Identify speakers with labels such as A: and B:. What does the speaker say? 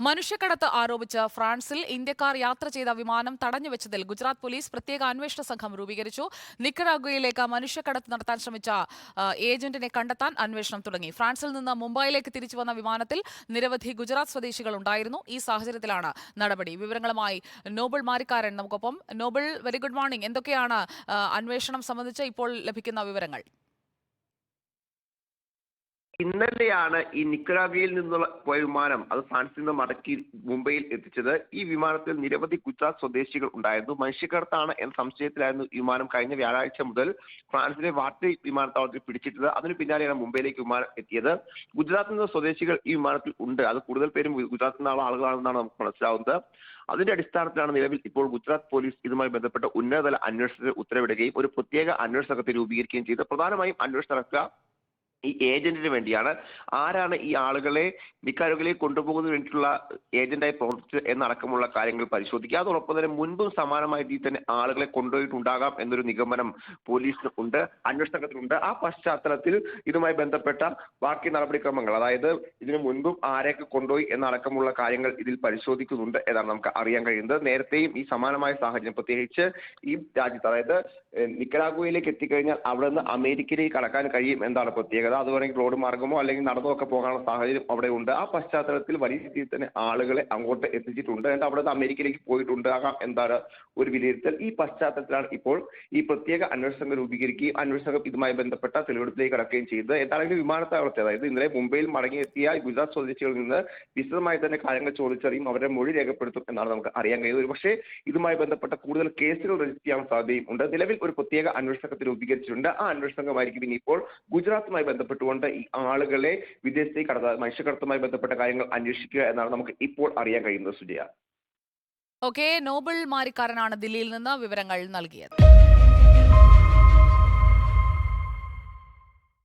A: മനുഷ്യക്കടത്ത് ആരോപിച്ച് ഫ്രാൻസിൽ ഇന്ത്യക്കാർ യാത്ര ചെയ്ത വിമാനം തടഞ്ഞുവെച്ചതിൽ ഗുജറാത്ത് പോലീസ് പ്രത്യേക അന്വേഷണ സംഘം രൂപീകരിച്ചു. നിക്കരാഗുയിലേക്ക് മനുഷ്യക്കടത്ത് നടത്താൻ ശ്രമിച്ച ഏജന്റിനെ കണ്ടെത്താൻ അന്വേഷണം തുടങ്ങി. ഫ്രാൻസിൽ നിന്ന് മുംബൈയിലേക്ക് തിരിച്ചു വന്ന വിമാനത്തിൽ നിരവധി ഗുജറാത്ത് സ്വദേശികൾ ഉണ്ടായിരുന്നു. ഈ സാഹചര്യത്തിലാണ് നടപടി. വിവരങ്ങളുമായി നോബിൾ മാരിക്കാരൻ നമുക്കൊപ്പം. Noble very good morning. എന്തൊക്കെയാണ് അന്വേഷണം സംബന്ധിച്ച് ഇപ്പോൾ ലഭിക്കുന്ന വിവരങ്ങൾ?
B: ഇന്നലെയാണ് ഈ നിക്കറാഗുവയിൽ നിന്നുള്ള പോയ വിമാനം അത് ഫ്രാൻസിൽ നിന്ന് മടക്കി മുംബൈയിൽ എത്തിച്ചത്. ഈ വിമാനത്തിൽ നിരവധി ഗുജറാത്ത് സ്വദേശികൾ ഉണ്ടായിരുന്നു. മനുഷ്യക്കടത്താണ് എന്ന സംശയത്തിലായിരുന്നു വിമാനം കഴിഞ്ഞ വ്യാഴാഴ്ച മുതൽ ഫ്രാൻസിലെ വാട്ടി വിമാനത്താവളത്തിൽ പിടിച്ചിട്ടത്. അതിന് പിന്നാലെയാണ് മുംബൈയിലേക്ക് വിമാനം എത്തിയത്. ഗുജറാത്തിൽ നിന്ന് സ്വദേശികൾ ഈ വിമാനത്തിൽ ഉണ്ട്. അത് കൂടുതൽ പേരും ഗുജറാത്തിൽ നിന്നുള്ള ആളുകളാണെന്നാണ് നമുക്ക് മനസ്സിലാവുന്നത്. അതിന്റെ അടിസ്ഥാനത്തിലാണ് നിലവിൽ ഇപ്പോൾ ഗുജറാത്ത് പോലീസ് ഇതുമായി ബന്ധപ്പെട്ട ഉന്നതതല അന്വേഷണത്തിന് ഉത്തരവിടുകയും ഒരു പ്രത്യേക അന്വേഷണ സംഘത്തെ രൂപീകരിക്കുകയും ചെയ്ത്. പ്രധാനമായും അന്വേഷണം നടക്കുക ഈ ഏജന്റിന് വേണ്ടിയാണ്. ആരാണ് ഈ ആളുകളെ നിക്കാരുകളിലേക്ക് കൊണ്ടുപോകുന്നതിന് വേണ്ടിയിട്ടുള്ള ഏജന്റായി പ്രവർത്തിച്ചത് എന്നടക്കമുള്ള കാര്യങ്ങൾ പരിശോധിക്കുക. അതോടൊപ്പം തന്നെ മുൻപും സമാനമായ രീതിയിൽ തന്നെ ആളുകളെ കൊണ്ടുപോയിട്ടുണ്ടാകാം എന്നൊരു നിഗമനം പോലീസിന് ഉണ്ട് അന്വേഷണത്തിലുണ്ട് ആ പശ്ചാത്തലത്തിൽ ഇതുമായി ബന്ധപ്പെട്ട ബാക്കി നടപടിക്രമങ്ങൾ അതായത് ഇതിനു മുൻപും ആരെയൊക്കെ കൊണ്ടുപോയി എന്നടക്കമുള്ള കാര്യങ്ങൾ ഇതിൽ പരിശോധിക്കുന്നുണ്ട് എന്നാണ് നമുക്ക് അറിയാൻ കഴിയുന്നത്. നേരത്തെയും ഈ സമാനമായ സാഹചര്യം പ്രത്യേകിച്ച് ഈ രാജ്യത്ത് അതായത് നിക്കരാഗുവയിലേക്ക് എത്തിക്കഴിഞ്ഞാൽ അവിടെ നിന്ന് അമേരിക്കയിലേക്ക് കടക്കാൻ കഴിയും എന്താണ് പ്രത്യേകത. അത് വേണമെങ്കിൽ റോഡ് മാർഗമോ അല്ലെങ്കിൽ നടന്നോ ഒക്കെ പോകാനുള്ള സാഹചര്യം അവിടെ ഉണ്ട്. ആ പശ്ചാത്തലത്തിൽ വലിയ രീതിയിൽ തന്നെ ആളുകളെ അങ്ങോട്ട് എത്തിച്ചിട്ടുണ്ട്. എന്നിട്ട് അവിടെ നിന്ന് അമേരിക്കയിലേക്ക് പോയിട്ടുണ്ടാകാം എന്താണ് ഒരു വിലയിരുത്തൽ. ഈ പശ്ചാത്തലത്തിലാണ് ഇപ്പോൾ ഈ പ്രത്യേക അന്വേഷണ രൂപീകരിക്കുകയും അന്വേഷണം ഇതുമായി ബന്ധപ്പെട്ട തെളിവെടുപ്പിലേക്ക് കടക്കുകയും ചെയ്തത്. എന്താണെങ്കിലും വിമാനത്താവളത്തെ? അതായത് ഇന്നലെ മുംബൈയിൽ മടങ്ങിയെത്തിയ ഗുജറാത്ത് സ്വദേശികളിൽ നിന്ന് വിശദമായി തന്നെ കാര്യങ്ങൾ ചോദിച്ചറിയും അവരുടെ മൊഴി രേഖപ്പെടുത്തും എന്നാണ് നമുക്ക് അറിയാൻ കഴിയുന്നത്. പക്ഷേ ഇതുമായി ബന്ധപ്പെട്ട കൂടുതൽ കേസുകൾ രജിസ്റ്റർ ചെയ്യാൻ സാധ്യതയും ഉണ്ട്. നിലവിൽ ഒരു പ്രത്യേക അന്വേഷണ സംഘത്തെ രൂപീകരിച്ചിട്ടുണ്ട്. ആ അന്വേഷണ സംഘമായിരിക്കും ഇനിയിപ്പോൾ ഗുജറാത്തുമായി ബന്ധപ്പെട്ടുകൊണ്ട് ഈ ആളുകളെ വിദേശത്തേക്ക് കടത്ത മനുഷ്യക്കടത്തുമായി ബന്ധപ്പെട്ട കാര്യങ്ങൾ അന്വേഷിക്കുക എന്നാണ് നമുക്ക് ഇപ്പോൾ അറിയാൻ കഴിയുന്നത് സുജയ.
A: ഓക്കെ നോബിൾ മാരിക്കാരനാണ് ദില്ലിയിൽ നിന്ന് വിവരങ്ങൾ നൽകിയത്.